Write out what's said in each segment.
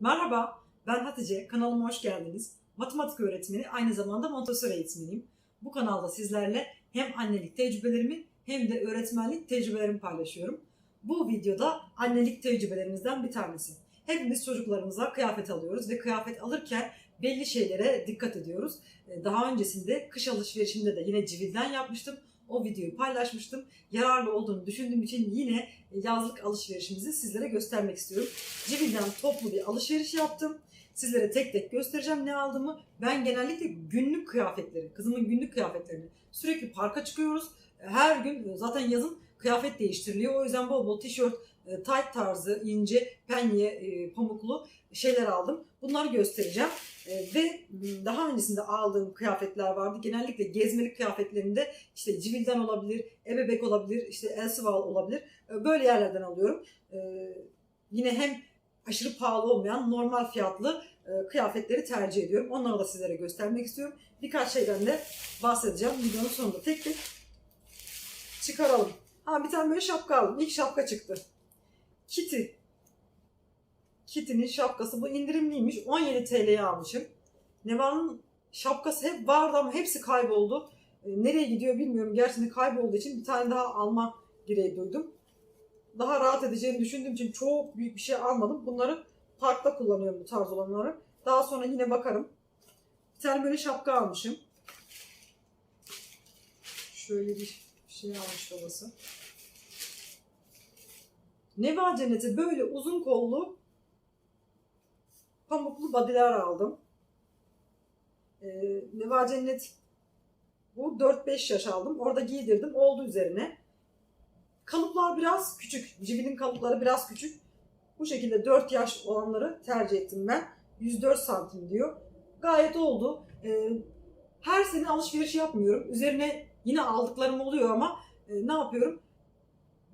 Merhaba, ben Hatice. Kanalıma hoş geldiniz. Matematik öğretmeni, aynı zamanda Montessori eğitmeniyim. Bu kanalda sizlerle hem annelik tecrübelerimi hem de öğretmenlik tecrübelerimi paylaşıyorum. Bu videoda annelik tecrübelerimizden bir tanesi. Hepimiz çocuklarımıza kıyafet alıyoruz ve kıyafet alırken belli şeylere dikkat ediyoruz. Ee, Daha öncesinde kış alışverişinde de yine civilden yapmıştım. O videoyu paylaşmıştım. Yararlı olduğunu düşündüğüm için yine yazlık alışverişimizi sizlere göstermek istiyorum. Civil'den toplu bir alışveriş yaptım. Sizlere tek tek göstereceğim ne aldığımı. Ben genellikle günlük kıyafetleri, kızımın günlük kıyafetlerini sürekli parka çıkıyoruz. Her gün zaten yazın kıyafet değiştiriliyor. O yüzden bol bol tişört, e, tight tarzı, ince, penye, e, pamuklu şeyler aldım. Bunları göstereceğim. E, Ve daha öncesinde aldığım kıyafetler vardı. Genellikle gezmelik kıyafetlerinde işte Civil'den olabilir, Ebebek olabilir, işte Elsevier olabilir. E, Böyle yerlerden alıyorum. Yine hem aşırı pahalı olmayan normal fiyatlı kıyafetleri tercih ediyorum. Onları da sizlere göstermek istiyorum. Birkaç şeyden de bahsedeceğim. Videonun sonunda tek tek çıkaralım. Ha bir tane böyle şapka aldım. İlk şapka çıktı. Kitty. Kitty'nin şapkası. Bu indirimliymiş. 17 TL'ye almışım. Neva'nın şapkası hep vardı ama hepsi kayboldu. E, nereye gidiyor bilmiyorum. Gerçekten kaybolduğu için bir tane daha alma gereği duydum. Daha rahat edeceğini düşündüğüm için çok büyük bir şey almadım. Bunları parkta kullanıyorum bu tarz olanları. Daha sonra yine bakarım. Bir tane böyle şapka almışım. Şöyle bir şey almış babası. Neva Cenneti böyle uzun kollu pamuklu badiler aldım. Ee, Neva Cennet bu 4-5 yaş aldım. Orada giydirdim. Oldu üzerine. Kalıplar biraz küçük. Civil'in kalıpları biraz küçük. Bu şekilde 4 yaş olanları tercih ettim ben. 104 santim diyor. Gayet oldu. Ee, her sene alışveriş yapmıyorum. Üzerine yine aldıklarım oluyor ama e, ne yapıyorum?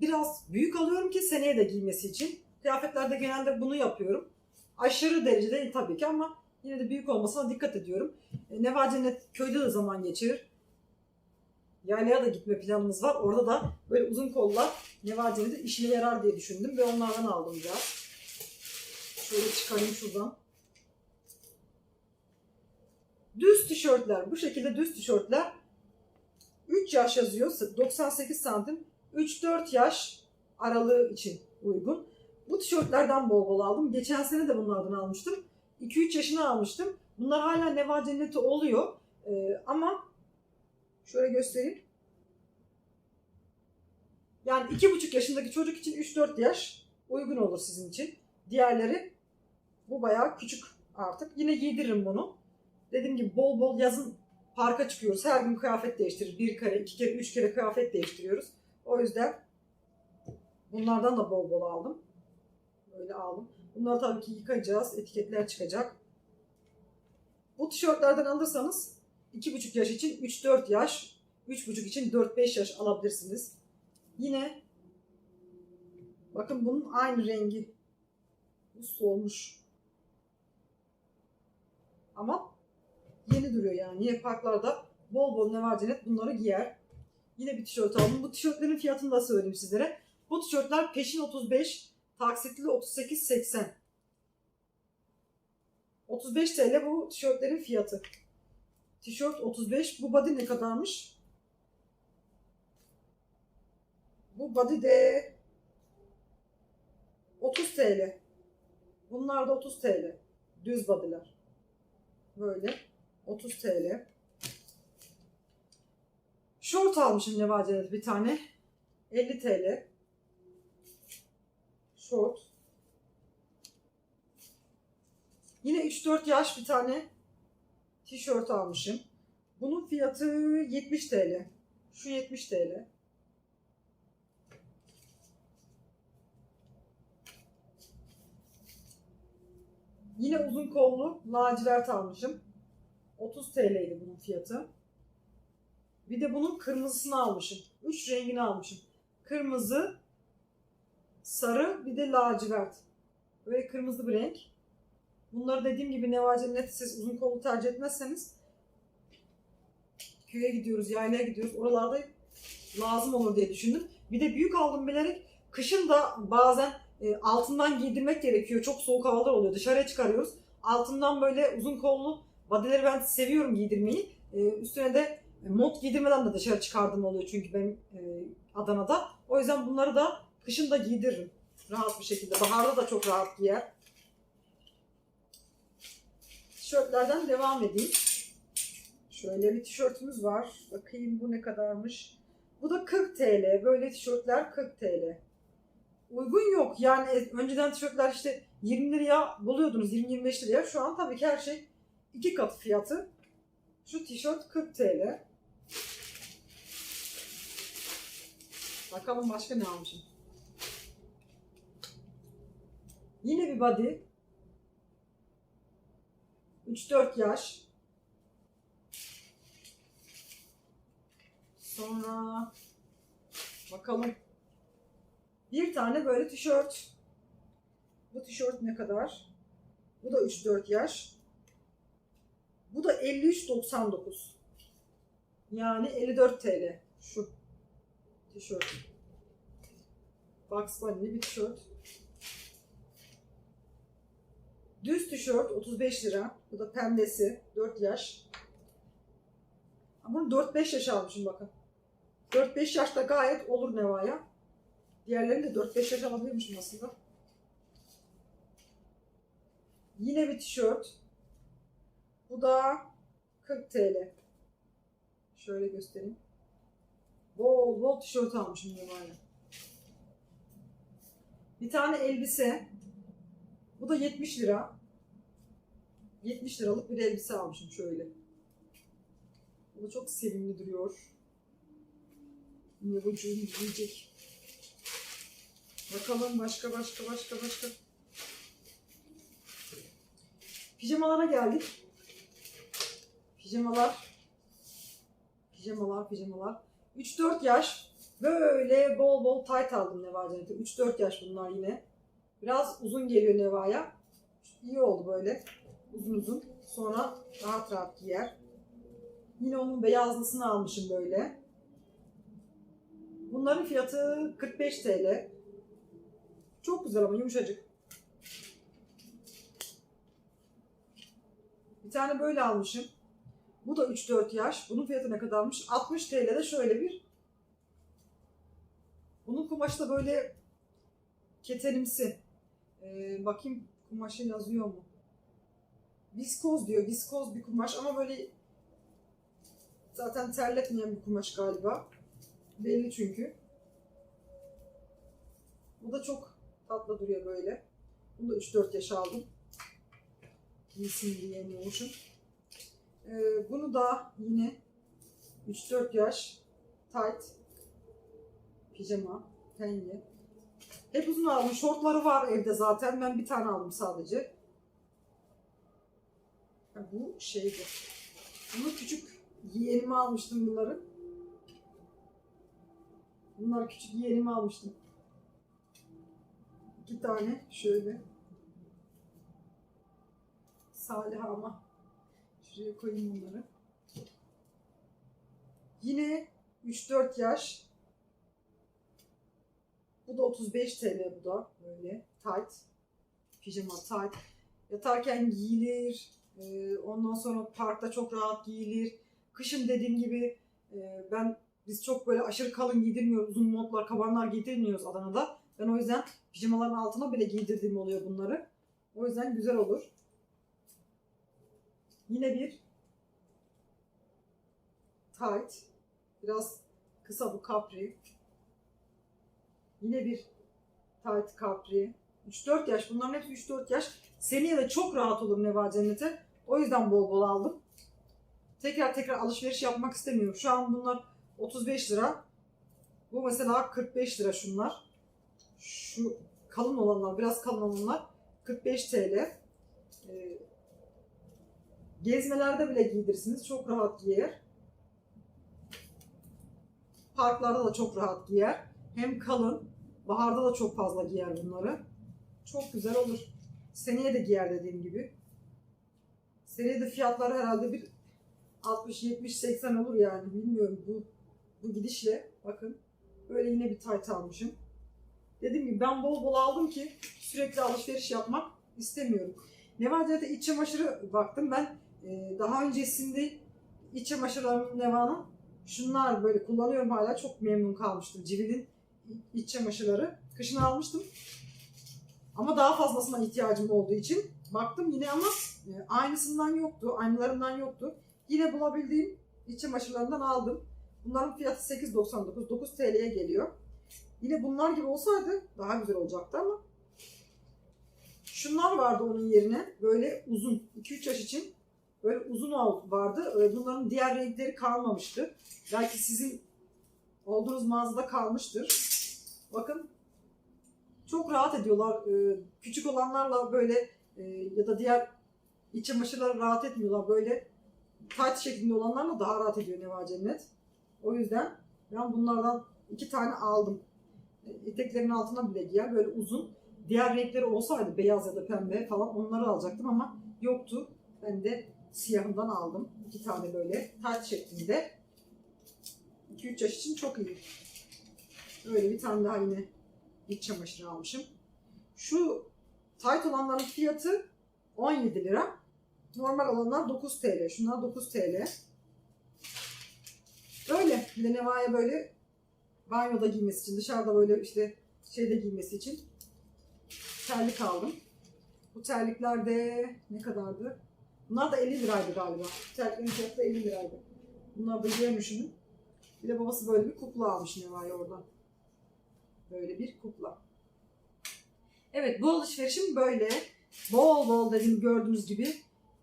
Biraz büyük alıyorum ki seneye de giymesi için. Kıyafetlerde genelde bunu yapıyorum. Aşırı derecede değil tabii ki ama yine de büyük olmasına dikkat ediyorum. E, Neva Cennet köyde de zaman geçirir. Yaylaya da gitme planımız var. Orada da böyle uzun kollar Neva Cennet'in işine yarar diye düşündüm ve onlardan aldım biraz. Şöyle çıkarayım şuradan. Düz tişörtler. Bu şekilde düz tişörtler 3 yaş yazıyor. 98 santim. 3-4 yaş aralığı için uygun. Bu tişörtlerden bol bol aldım. Geçen sene de bunlardan almıştım. 2-3 yaşına almıştım. Bunlar hala Neva Cenneti oluyor. Ee, ama şöyle göstereyim. Yani 2,5 yaşındaki çocuk için 3-4 yaş uygun olur sizin için. Diğerleri bu bayağı küçük artık. Yine giydiririm bunu. Dediğim gibi bol bol yazın parka çıkıyoruz. Her gün kıyafet değiştirir. Bir kere, iki kere, üç kere kıyafet değiştiriyoruz. O yüzden bunlardan da bol bol aldım. Böyle aldım. Bunları tabii ki yıkayacağız. Etiketler çıkacak. Bu tişörtlerden alırsanız 2,5 yaş için 3-4 yaş, 3,5 için 4-5 yaş alabilirsiniz. Yine bakın bunun aynı rengi. Bu solmuş. Ama yeni duruyor yani. Yine parklarda bol bol ne var cennet bunları giyer. Yine bir tişört aldım. Bu tişörtlerin fiyatını da söyleyeyim sizlere. Bu tişörtler peşin 35, taksitli 38.80. 35 TL bu tişörtlerin fiyatı. Tişört 35. Bu body ne kadarmış? Bu body de 30 TL. Bunlar da 30 TL. Düz body'ler. Böyle 30 TL. Şort almışım Neva Cennet bir tane. 50 TL. Şort. Yine 3-4 yaş bir tane tişört almışım. Bunun fiyatı 70 TL. Şu 70 TL. Yine uzun kollu lacivert almışım. 30 TL'ydi bunun fiyatı. Bir de bunun kırmızısını almışım. Üç rengini almışım. Kırmızı, sarı, bir de lacivert. Böyle kırmızı bir renk. Bunları dediğim gibi Neva Cennet siz uzun kollu tercih etmezseniz köye gidiyoruz, yaylaya gidiyoruz. Oralarda lazım olur diye düşündüm. Bir de büyük aldım bilerek kışın da bazen e, altından giydirmek gerekiyor. Çok soğuk havalar oluyor. Dışarıya çıkarıyoruz. Altından böyle uzun kollu bodyleri ben seviyorum giydirmeyi. E, üstüne de mont giydirmeden de dışarı çıkardım oluyor çünkü ben e, Adana'da. O yüzden bunları da kışın da giydiririm. Rahat bir şekilde. Baharda da çok rahat giyer. Tişörtlerden devam edeyim. Şöyle bir tişörtümüz var. Bakayım bu ne kadarmış. Bu da 40 TL. Böyle tişörtler 40 TL. Uygun yok. Yani e, önceden tişörtler işte 20 liraya buluyordunuz. 20-25 liraya. Şu an tabii ki her şey iki katı fiyatı. Şu tişört 40 TL. Bakalım başka ne almışım. Yine bir body. 3-4 yaş. Sonra bakalım. Bir tane böyle tişört. Bu tişört ne kadar? Bu da 3-4 yaş. Bu da 53.99. Yani 54 TL. Şu tişört. Bugs Bunny'li bir tişört. Düz tişört 35 lira. Bu da pembesi. 4 yaş. Ama bunu 4-5 yaş almışım bakın. 4-5 yaşta gayet olur Neva'ya. Diğerlerini de 4-5 yaş alabilirmişim aslında. Yine bir tişört. Bu da 40 TL. Şöyle göstereyim. Bol bol tişört almışım Neva'ya. Bir tane elbise. Bu da 70 lira. 70 liralık bir elbise almışım şöyle. Bu da çok sevimli duruyor. Yavucuğum giyecek. Bakalım başka başka başka başka. Pijamalara geldik. Pijamalar. Pijamalar, pijamalar. 3-4 yaş böyle bol bol tight aldım Neva Cennet'e. 3-4 yaş bunlar yine. Biraz uzun geliyor Neva'ya. İyi oldu böyle. Uzun uzun. Sonra rahat rahat giyer. Yine onun beyazlısını almışım böyle. Bunların fiyatı 45 TL. Çok güzel ama yumuşacık. Bir tane böyle almışım. Bu da 3-4 yaş. Bunun fiyatı ne kadarmış? 60 TL'de şöyle bir. Bunun kumaşı da böyle ketenimsi. Ee, bakayım kumaşı yazıyor mu? Viskoz diyor. Viskoz bir kumaş ama böyle zaten terletmeyen bir kumaş galiba. Belli çünkü. Bu da çok tatlı duruyor böyle. Bunu da 3-4 yaş aldım. Giysin diye emniyormuşum. Ee, bunu da yine 3-4 yaş tight pijama, penye. Hep uzun aldım. Şortları var evde zaten. Ben bir tane aldım sadece. Bu şeydi. Bunu küçük yeğenime almıştım bunları. Bunlar küçük yeğenime almıştım. İki tane şöyle. Salih ama. Şuraya koyayım bunları. Yine 3-4 yaş. Bu da 35 TL bu da böyle tight. Pijama tight. Yatarken giyilir. Ee, ondan sonra parkta çok rahat giyilir. Kışın dediğim gibi e, ben biz çok böyle aşırı kalın giydirmiyoruz. Uzun montlar, kabanlar giydirmiyoruz Adana'da. Ben o yüzden pijamaların altına bile giydirdiğim oluyor bunları. O yüzden güzel olur. Yine bir tight. Biraz kısa bu capri. Yine bir tight capri. 3-4 yaş. Bunların hepsi 3-4 yaş. Seneye de çok rahat olur Neva Cennet'e. O yüzden bol bol aldım. Tekrar tekrar alışveriş yapmak istemiyorum. Şu an bunlar 35 lira. Bu mesela 45 lira şunlar. Şu kalın olanlar, biraz kalın olanlar 45 TL. Ee, gezmelerde bile giydirirsiniz. Çok rahat giyer. Parklarda da çok rahat giyer. Hem kalın, baharda da çok fazla giyer bunları. Çok güzel olur. Seneye de giyer dediğim gibi. Seneye de fiyatları herhalde bir 60, 70, 80 olur yani. Bilmiyorum bu bu gidişle. Bakın. Böyle yine bir tayt almışım. Dediğim gibi ben bol bol aldım ki sürekli alışveriş yapmak istemiyorum. Neva'da iç çamaşırı baktım ben e, daha öncesinde iç çamaşırlarının Neva'nın şunlar böyle kullanıyorum hala çok memnun kalmıştım. Civil'in iç çamaşırları. Kışın almıştım. Ama daha fazlasına ihtiyacım olduğu için baktım yine ama e, aynısından yoktu, aynılarından yoktu. Yine bulabildiğim iç çamaşırlarından aldım. Bunların fiyatı 8.99, 9 TL'ye geliyor. Yine bunlar gibi olsaydı daha güzel olacaktı ama şunlar vardı onun yerine böyle uzun 2-3 yaş için böyle uzun vardı. E, Bunların diğer renkleri kalmamıştı. Belki sizin olduğunuz mağazada kalmıştır. Bakın çok rahat ediyorlar. E, Küçük olanlarla böyle e, ya da diğer iç çamaşırları rahat etmiyorlar. Böyle tight şeklinde olanlarla daha rahat ediyor Neva Cennet. O yüzden ben bunlardan iki tane aldım. Eteklerin altına bile giyer. Böyle uzun. Diğer renkleri olsaydı beyaz ya da pembe falan onları alacaktım ama yoktu. Ben de siyahından aldım. İki tane böyle tight şeklinde. 2-3 yaş için çok iyi. Böyle bir tane daha yine iç çamaşırı almışım. Şu tight olanların fiyatı 17 lira. Normal olanlar 9 TL. Şunlar 9 TL. Böyle. Bir de Neva'ya böyle banyoda giymesi için, dışarıda böyle işte şeyde giymesi için terlik aldım. Bu terlikler de ne kadardı? Bunlar da 50 liraydı galiba. Bu terliklerin fiyatı da 50 liraydı. Bunlar da giyemişim. Bir de babası böyle bir kukla almış Neva'ya oradan. Böyle bir kukla. Evet bu alışverişim böyle. Bol bol dedim gördüğünüz gibi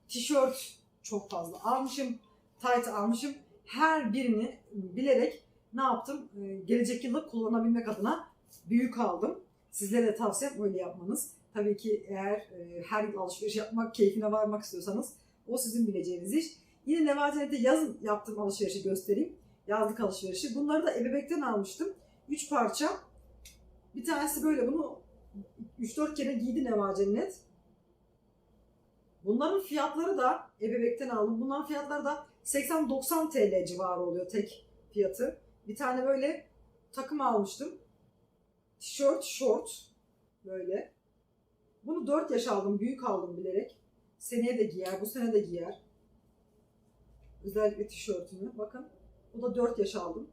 tişört çok fazla almışım. Tight almışım. Her birini bilerek ne yaptım? Ee, Gelecek yılda kullanabilmek adına büyük aldım. Sizlere de tavsiyem öyle yapmanız. Tabii ki eğer e, her yıl alışveriş yapmak, keyfine varmak istiyorsanız o sizin bileceğiniz iş. Yine Nevatenet'te yazın yaptığım alışverişi göstereyim. Yazlık alışverişi. Bunları da ebebekten almıştım. 3 parça. Bir tanesi böyle bunu 3-4 kere giydi Neva Cennet. Bunların fiyatları da ebebekten aldım. Bunların fiyatları da 80-90 TL civarı oluyor tek fiyatı. Bir tane böyle takım almıştım. Tişört, şort böyle. Bunu 4 yaş aldım, büyük aldım bilerek. Seneye de giyer, bu sene de giyer. Özellikle tişörtümü. Bakın. Bu da 4 yaş aldım.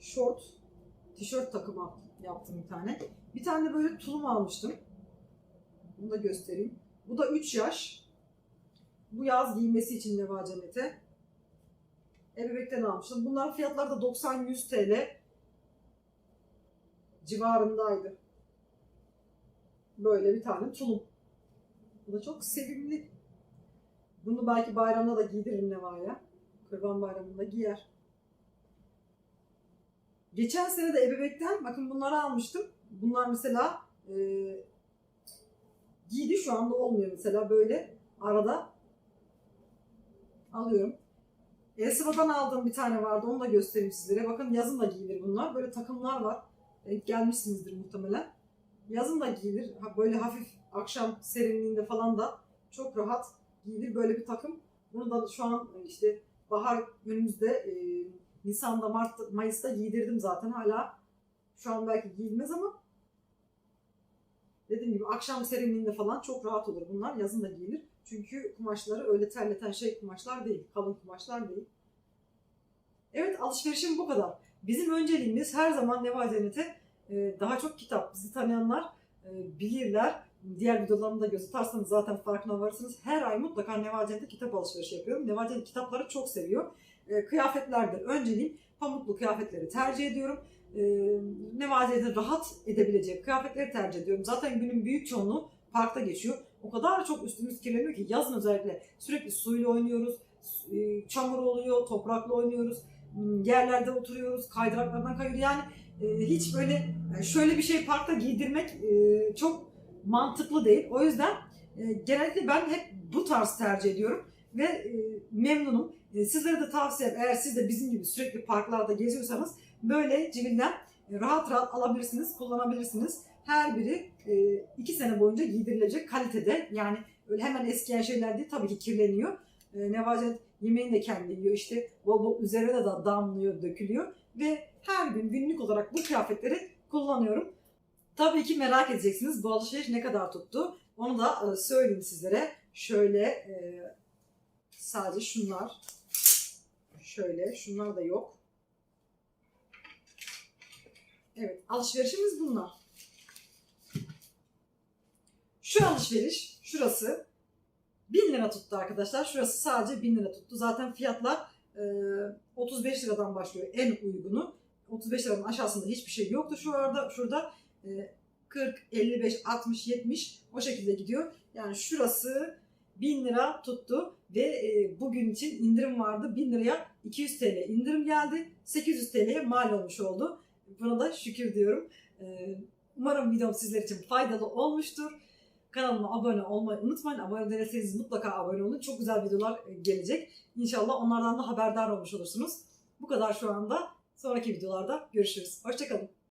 Şort, tişört takımı yaptım bir tane. Bir tane de böyle tulum almıştım. Bunu da göstereyim. Bu da 3 yaş. Bu yaz giymesi için Neva Cennet'e. Ebebekten almıştım. Bunların fiyatları da 90-100 TL civarındaydı. Böyle bir tane tulum. Bu da çok sevimli. Bunu belki bayramda da giydiririm Neva'ya. Kurban bayramında giyer. Geçen sene de ebebekten bakın bunları almıştım. Bunlar mesela e, giydi şu anda olmuyor mesela böyle arada alıyorum. Elsiva'dan aldığım bir tane vardı onu da göstereyim sizlere. Bakın yazın da giyilir bunlar. Böyle takımlar var. Denk gelmişsinizdir muhtemelen. Yazın da giyilir. Böyle hafif akşam serinliğinde falan da çok rahat giyilir böyle bir takım. Bunu da şu an işte bahar önümüzde e, Nisan'da, Mart'ta, Mayıs'ta giydirdim zaten. Hala şu an belki giyilmez ama dediğim gibi akşam serinliğinde falan çok rahat olur bunlar. Yazın da giyilir. Çünkü kumaşları öyle terleten şey kumaşlar değil. Kalın kumaşlar değil. Evet alışverişim bu kadar. Bizim önceliğimiz her zaman Neva Cennet'e e, daha çok kitap. Bizi tanıyanlar e, bilirler. Diğer videolarımı da göz atarsanız zaten farkına varırsınız. Her ay mutlaka Neva Cennet'te kitap alışverişi yapıyorum. Neva Cennet kitapları çok seviyor. E, kıyafetlerde önceliğim pamuklu kıyafetleri tercih ediyorum. E, Neva Cennet'in rahat edebileceği kıyafetleri tercih ediyorum. Zaten günün büyük çoğunluğu parkta geçiyor. O kadar çok üstümüz kirleniyor ki yazın özellikle sürekli suyla oynuyoruz. e, Çamur oluyor, toprakla oynuyoruz yerlerde oturuyoruz, kaydıraklardan kayıyoruz. Yani hiç böyle şöyle bir şey parkta giydirmek e, çok mantıklı değil. O yüzden e, genellikle ben hep bu tarz tercih ediyorum ve e, memnunum. Sizlere de tavsiyem eğer siz de bizim gibi sürekli parklarda geziyorsanız böyle civilden e, rahat rahat alabilirsiniz, kullanabilirsiniz. Her biri iki sene boyunca giydirilecek kalitede. Yani öyle hemen eskiyen şeyler değil tabii ki kirleniyor. Nevajet yemeğini de kendi yiyor. İşte bol bol üzerine de damlıyor, dökülüyor. ve her gün günlük olarak bu kıyafetleri kullanıyorum. Tabii ki merak edeceksiniz bu alışveriş ne kadar tuttu. Onu da e, söyleyeyim sizlere. Şöyle e, sadece şunlar. Şöyle şunlar da yok. Evet alışverişimiz bunlar. Şu alışveriş şurası 1000 lira tuttu arkadaşlar. Şurası sadece 1000 lira tuttu. Zaten fiyatlar e, 35 liradan başlıyor en uygunu. 35 liranın aşağısında hiçbir şey yoktu şu arada. Şurada e, 40, 55, 60, 70 o şekilde gidiyor. Yani şurası 1000 lira tuttu ve e, bugün için indirim vardı. 1000 liraya 200 TL indirim geldi. 800 TL'ye mal olmuş oldu. Buna da şükür diyorum. E, umarım videom sizler için faydalı olmuştur. Kanalıma abone olmayı unutmayın. Abone değilseniz mutlaka abone olun. Çok güzel videolar e, gelecek. İnşallah onlardan da haberdar olmuş olursunuz. Bu kadar şu anda. Sonraki videolarda görüşürüz. Hoşçakalın.